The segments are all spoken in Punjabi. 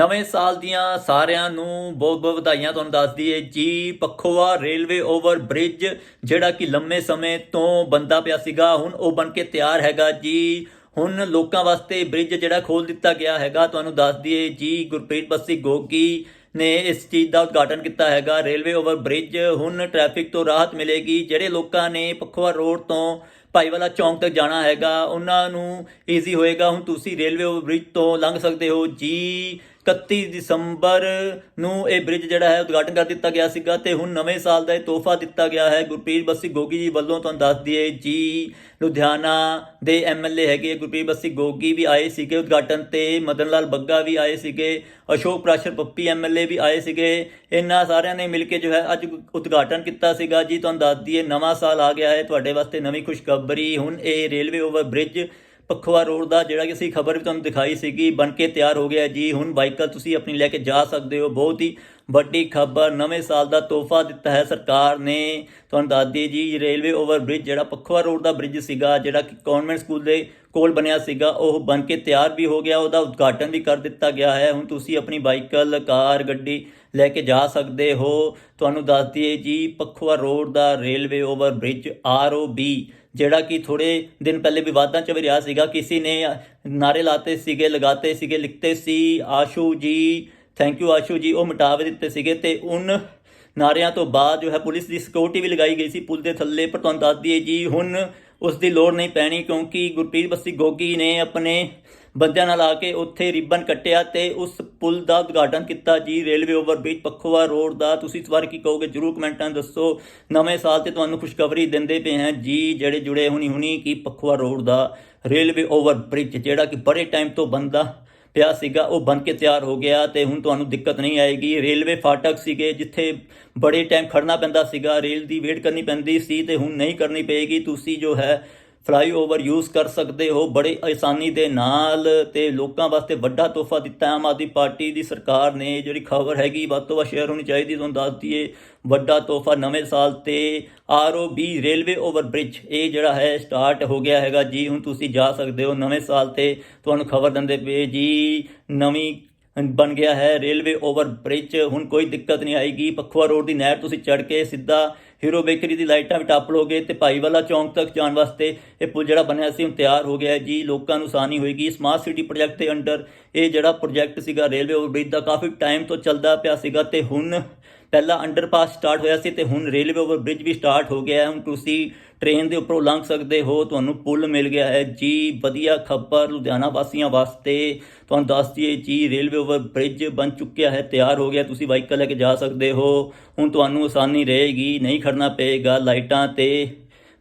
ਨਵੇਂ ਸਾਲ ਦੀਆਂ ਸਾਰਿਆਂ ਨੂੰ ਬਹੁਤ ਬਹੁਤ ਵਧਾਈਆਂ ਤੁਹਾਨੂੰ ਦੱਸ ਦਈਏ ਜੀ। ਪਖੋਵਾ ਰੇਲਵੇ ਓਵਰ ਬ੍ਰਿਜ ਜਿਹੜਾ ਕਿ ਲੰਮੇ ਸਮੇਂ ਤੋਂ ਬੰਦਾ ਪਿਆ ਸੀਗਾ, ਹੁਣ ਉਹ ਬਣ ਕੇ ਤਿਆਰ ਹੈਗਾ ਜੀ। ਹੁਣ ਲੋਕਾਂ ਵਾਸਤੇ ਬ੍ਰਿਜ ਜਿਹੜਾ ਖੋਲ ਦਿੱਤਾ ਗਿਆ ਹੈਗਾ, ਤੁਹਾਨੂੰ ਦੱਸ ਦਈਏ ਜੀ। ਗੁਰਪ੍ਰੀਤ ਬੱਸੀ ਗੋਗੀ ਨੇ ਇਸ ਚੀਜ਼ ਦਾ ਉਦਘਾਟਨ ਕੀਤਾ ਹੈਗਾ, ਰੇਲਵੇ ਓਵਰ ਬ੍ਰਿਜ ਹੁਣ ਟ੍ਰੈਫਿਕ ਤੋਂ ਰਾਹਤ ਮਿਲੇਗੀ। ਜਿਹੜੇ ਲੋਕਾਂ ਨੇ ਪਖੋਵਾ ਰੋਡ ਤੋਂ ਭਾਈਵਾਲਾ ਚੌਂਕ ਤੱਕ ਜਾਣਾ ਹੈਗਾ, ਉਹਨਾਂ ਨੂੰ ਈਜ਼ੀ ਹੋਏਗਾ। ਹੁਣ ਤੁਸੀਂ ਰੇਲਵੇ ਓਵਰ ਬ੍ਰਿਜ ਤੋਂ ਲੰਘ ਸਕਦੇ ਹੋ ਜੀ। 31 ਦਸੰਬਰ ਨੂੰ ਇਹ ਬ੍ਰਿਜ ਜਿਹੜਾ ਹੈ ਉਦਘਾਟਨ ਕਰ ਦਿੱਤਾ ਗਿਆ ਸੀਗਾ ਤੇ ਹੁਣ ਨਵੇਂ ਸਾਲ ਦਾ ਇਹ ਤੋਹਫਾ ਦਿੱਤਾ ਗਿਆ ਹੈ। ਗੁਰਪ੍ਰੀਤ ਬੱਸੀ ਗੋਗੀ ਜੀ ਵੱਲੋਂ ਤੁਹਾਨੂੰ ਦੱਸ ਦਈਏ, ਜੀ ਲੁਧਿਆਣਾ ਦੇ ਐਮਐਲਏ ਹੈਗੇ ਗੁਰਪ੍ਰੀਤ ਬੱਸੀ ਗੋਗੀ ਵੀ ਆਏ ਸੀਗੇ ਉਦਘਾਟਨ ਤੇ ਮਦਨ ਲਾਲ ਬੱਗਾ ਵੀ ਆਏ ਸੀਗੇ, ਅਸ਼ੋਕ ਪ੍ਰਾਸ਼ਰ ਪੱਪੀ ਐਮਐਲਏ ਵੀ ਆਏ ਸੀਗੇ। ਇਹਨਾਂ ਸਾਰਿਆਂ ਨੇ ਮਿਲ ਕੇ ਜੋ ਹੈ ਅੱਜ ਉਦਘਾਟਨ ਕੀਤਾ ਸੀਗਾ। ਜੀ ਤੁਹਾਨੂੰ ਦੱਸ ਦਈਏ, ਨਵਾਂ ਸਾਲ ਆ ਗਿਆ ਹੈ। ਤੁਹਾਡੇ ਵਾਸਤੇ ਨਵੀਂ ਖੁਸ਼ਖਬਰੀ। ਹੁਣ ਇਹ railway over bridge Pakhwa road ਦਾ ਜਿਹੜਾ ਕਿ ਅਸੀਂ ਖਬਰ ਵੀ ਤੁਹਾਨੂੰ ਦਿਖਾਈ ਸੀਗੀ, ਬਣ ਕੇ ਤਿਆਰ ਹੋ ਗਿਆ ਜੀ। ਹੁਣ ਵਾਹੀਕਲ ਤੁਸੀਂ ਆਪਣੀ ਲੈ ਕੇ ਜਾ ਸਕਦੇ ਹੋ। ਬਹੁਤ ਹੀ ਵੱਡੀ ਖਬਰ, ਨਵੇਂ ਸਾਲ ਦਾ ਤੋਹਫਾ ਦਿੱਤਾ ਹੈ ਸਰਕਾਰ ਨੇ। ਤੁਹਾਨੂੰ ਦੱਸਦੀ ਦਈਏ ਜੀ, ਰੇਲਵੇ ਓਵਰ ਬ੍ਰਿਜ ਜਿਹੜਾ ਪਖਵਾ ਰੋਡ ਦਾ ਬ੍ਰਿਜ ਸੀਗਾ, ਜਿਹੜਾ ਕਿ ਕਨਵੈਂਟ ਸਕੂਲ ਦੇ ਕੋਲ ਬਣਿਆ ਸੀਗਾ, ਉਹ ਬਣ ਕੇ ਤਿਆਰ ਵੀ ਹੋ ਗਿਆ। ਉਹਦਾ ਉਦਘਾਟਨ ਵੀ ਕਰ ਦਿੱਤਾ ਗਿਆ ਹੈ। ਹੁਣ ਤੁਸੀਂ ਆਪਣੀ ਬਾਈਕਲ ਕਾਰ, ਗੱਡੀ ਲੈ ਕੇ ਜਾ ਸਕਦੇ ਹੋ। ਤੁਹਾਨੂੰ ਦੱਸ ਦਈਏ ਜੀ ਪਖਵਾ ਰੋਡ ਦਾ ਰੇਲਵੇ ਓਵਰ ਬ੍ਰਿਜ ਆਰਓਬੀ ਜਿਹੜਾ ਕਿ ਥੋੜੇ ਦਿਨ ਪਹਿਲੇ ਵਿਵਾਦਾਂ ਚ ਵੀ ਰਿਹਾ ਸੀਗਾ, ਕਿਸੇ ਨੇ ਨਾਰੇ ਲਾਤੇ ਸੀਗੇ, ਲਗਾਤੇ ਸੀਗੇ, ਲਿਖਤੇ ਸੀ, ਆਸ਼ੂ ਜੀ ਥੈਂਕ ਯੂ ਆਸ਼ੂ ਜੀ, ਉਹ ਮਿਟਾ ਦਿੱਤੇ ਸੀਗੇ ਤੇ ਉਨ ਨਾਰਿਆਂ ਤੋਂ ਬਾਅਦ ਜੋ ਹੈ ਪੁਲਿਸ ਦੀ ਸਿਕਿਉਰਿਟੀ ਵੀ ਲਗਾਈ ਗਈ ਸੀ, ਪੁਲ ਦੇ ਥੱਲੇ ਪਰ ਤੁਹਾਨੂੰ ਦੱਸ ਦਈਏ ਜੀ, ਹੁਣ ਉਸ ਦੀ ਲੋੜ ਨਹੀਂ ਪੈਣੀ ਕਿਉਂਕਿ ਗੁਰਪ੍ਰੀਤ ਬੱਸੀ ਗੋਗੀ ਨੇ ਆਪਣੇ ਬੰਦਿਆਂ ਨਾਲ ਆ ਕੇ ਉੱਥੇ ਰਿਬਨ ਕੱਟਿਆ ਤੇ ਉਸ ਪੁਲ ਦਾ ਉਦਘਾਟਨ ਕੀਤਾ ਜੀ। ਰੇਲਵੇ ਓਵਰਬ੍ਰਿਜ ਬ੍ਰਿਜ ਰੋਡ ਦਾ। ਤੁਸੀਂ ਇਸ ਵਾਰ ਕੀ ਕਹੋਗੇ? ਜਰੂਰ ਕਮੈਂਟਾਂ ਦੱਸੋ। ਨਵੇਂ ਸਾਲ ਤੇ ਤੁਹਾਨੂੰ ਖੁਸ਼ਖਬਰੀ ਦਿੰਦੇ ਪਏ ਹਾਂ ਜੀ, ਜਿਹੜੇ ਜੁੜੇ ਹੁਣੀ ਹੁਣੀ ਕੀ ਪਖੋਵਾ ਰੋਡ ਦਾ ਰੇਲਵੇ ਓਵਰਬ੍ਰਿਜ, ਜਿਹੜਾ ਕਿ ਬੜੇ ਟਾਈਮ ਤੋਂ ਬੰਦਾ ਪਿਆ ਸੀਗਾ, ਉਹ ਬਣ ਕੇ ਤਿਆਰ ਹੋ ਗਿਆ ਤੇ ਹੁਣ ਤੁਹਾਨੂੰ ਦਿੱਕਤ ਨਹੀਂ ਆਏਗੀ। ਰੇਲਵੇ ਫਾਟਕ ਸੀਗੇ, ਜਿੱਥੇ ਬੜੇ ਟਾਈਮ ਖੜਨਾ ਪੈਂਦਾ ਸੀਗਾ, ਰੇਲ ਦੀ ਵੇਟ ਕਰਨੀ ਪੈਂਦੀ ਸੀ ਤੇ ਹੁਣ ਨਹੀਂ ਕਰਨੀ ਪਏਗੀ। ਤੁਸੀਂ ਜੋ ਹੈ ਫਲਾਈਓਵਰ ਯੂਜ਼ ਕਰ ਸਕਦੇ ਹੋ। ਬੜੇ ਆਸਾਨੀ ਦੇ ਨਾਲ ਤੇ ਲੋਕਾਂ ਵਾਸਤੇ ਵੱਡਾ ਤੋਹਫਾ ਦਿੱਤਾ ਆਮ ਆਦਮੀ ਪਾਰਟੀ ਦੀ ਸਰਕਾਰ ਨੇ ਜਿਹੜੀ ਖਬਰ ਹੈਗੀ, ਵੱਧ ਤੋਂ ਵੱਧ ਸ਼ੇਅਰ ਹੋਣੀ ਚਾਹੀਦੀ, ਤੁਹਾਨੂੰ ਦੱਸ ਦਈਏ, ਵੱਡਾ ਤੋਹਫਾ ਨਵੇਂ ਸਾਲ ਤੇ ਆਰਓਬੀ ਰੇਲਵੇ ਓਵਰ ਬ੍ਰਿਜ ਇਹ ਜਿਹੜਾ ਹੈ, ਸਟਾਰਟ ਹੋ ਗਿਆ ਹੈਗਾ। ਜੀ, ਹੁਣ ਤੁਸੀਂ ਜਾ ਸਕਦੇ ਹੋ ਨਵੇਂ ਸਾਲ ਤੇ। ਤੁਹਾਨੂੰ ਖਬਰ ਦਿੰਦੇ ਪਏ ਜੀ, ਨਵੀਂ ਬਣ ਗਿਆ ਹੈ, ਰੇਲਵੇ ਓਵਰ ਬ੍ਰਿਜ ਹੁਣ ਕੋਈ ਦਿੱਕਤ ਨਹੀਂ ਆਏਗੀ। ਪਖਵਾ ਰੋਡ ਦੀ ਨਹਿਰ ਤੁਸੀਂ ਚੜ ਕੇ ਸਿੱਧਾ ਹੀਰੋ ਬੇਕਰੀ ਦੀ ਲਾਈਟਾਂ ਵੀ ਟੱਪ ਲੋਗੇ ਤੇ ਭਾਈਵਾਲਾ ਚੌਂਕ ਤੱਕ ਜਾਣ ਵਾਸਤੇ ਇਹ ਪੁਲ ਜਿਹੜਾ ਬਣਿਆ ਸੀ, ਹੁਣ ਤਿਆਰ ਹੋ ਗਿਆ ਜੀ। ਲੋਕਾਂ ਨੂੰ ਆਸਾਨੀ ਹੋਏਗੀ। ਸਮਾਰਟ ਸਿਟੀ ਪ੍ਰੋਜੈਕਟ ਦੇ ਅੰਡਰ ਇਹ ਜਿਹੜਾ ਪ੍ਰੋਜੈਕਟ ਸੀਗਾ ਰੇਲਵੇ ਓਵਰ ਬ੍ਰਿਜ ਦਾ ਕਾਫੀ ਟਾਈਮ ਤੋਂ ਚੱਲਦਾ ਪਿਆ ਸੀਗਾ ਤੇ ਹੁਣ ਪਹਿਲਾ ਅੰਡਰਪਾਸ ਸਟਾਰਟ ਹੋਇਆ ਸੀ ਤੇ ਹੁਣ ਰੇਲਵੇ ਓਵਰ ਬ੍ਰਿਜ ਵੀ ਸਟਾਰਟ ਹੋ ਗਿਆ ਹੈ। ਹੁਣ ਤੁਸੀਂ ਟ੍ਰੇਨ ਦੇ ਉੱਪਰੋਂ ਲੰਘ ਸਕਦੇ ਹੋ, ਤੁਹਾਨੂੰ ਪੁਲ ਮਿਲ ਗਿਆ ਹੈ। ਜੀ, ਵਧੀਆ ਖਬਰ ਲੁਧਿਆਣਾ ਵਾਸੀਆਂ ਵਾਸਤੇ। ਤੁਹਾਨੂੰ ਦੱਸ ਦਈਏ, ਜੀ ਰੇਲਵੇ ਓਵਰ ਬ੍ਰਿਜ ਬਣ ਚੁੱਕਿਆ ਹੈ, ਤਿਆਰ ਹੋ ਗਿਆ, ਤੁਸੀਂ ਵਾਹੀਕਲ ਲੈ ਕੇ ਜਾ ਸਕਦੇ ਹੋ। ਹੁਣ ਤੁਹਾਨੂੰ ਆਸਾਨੀ ਰਹੇਗੀ, ਨਹੀਂ ਖੜਨਾ ਪਏਗਾ ਲਾਈਟਾਂ ਤੇ,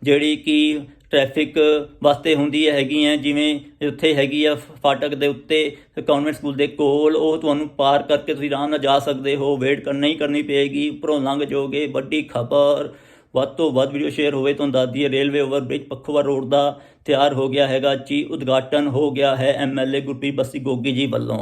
ਜਿਹੜੀ ਕਿ ਟ੍ਰੈਫਿਕ ਵਾਸਤੇ ਹੁੰਦੀ ਹੈਗੀ ਹੈ, ਜਿਵੇਂ ਉੱਥੇ ਹੈਗੀ ਆ ਫਾਟਕ ਦੇ ਉੱਤੇ ਕਨਵੈਂਟ ਸਕੂਲ ਦੇ ਕੋਲ, ਉਹ ਤੁਹਾਨੂੰ ਪਾਰ ਕਰਕੇ ਤੁਸੀਂ ਆਰਾਮ ਨਾਲ ਜਾ ਸਕਦੇ ਹੋ ਵੇਟ ਕਰ, ਨਹੀਂ ਕਰਨੀ ਪਏਗੀ, ਉੱਪਰੋਂ ਲੰਘ ਜਾਓਗੇ, ਵੱਡੀ ਖਬਰ, ਵੱਧ ਤੋਂ ਵੱਧ ਵੀਡੀਓ ਸ਼ੇਅਰ ਹੋਵੇ, ਤੁਹਾਨੂੰ ਦੱਸਦੀ ਹੈ railway over bridge Pakhowal road ਦਾ ਤਿਆਰ ਹੋ ਗਿਆ ਹੈਗਾ ਜੀ, ਉਦਘਾਟਨ ਹੋ ਗਿਆ ਹੈ ਐਮਐਲਏ ਗੁਰਪ੍ਰੀਤ ਬੱਸੀ ਗੋਗੀ ਜੀ ਵੱਲੋਂ।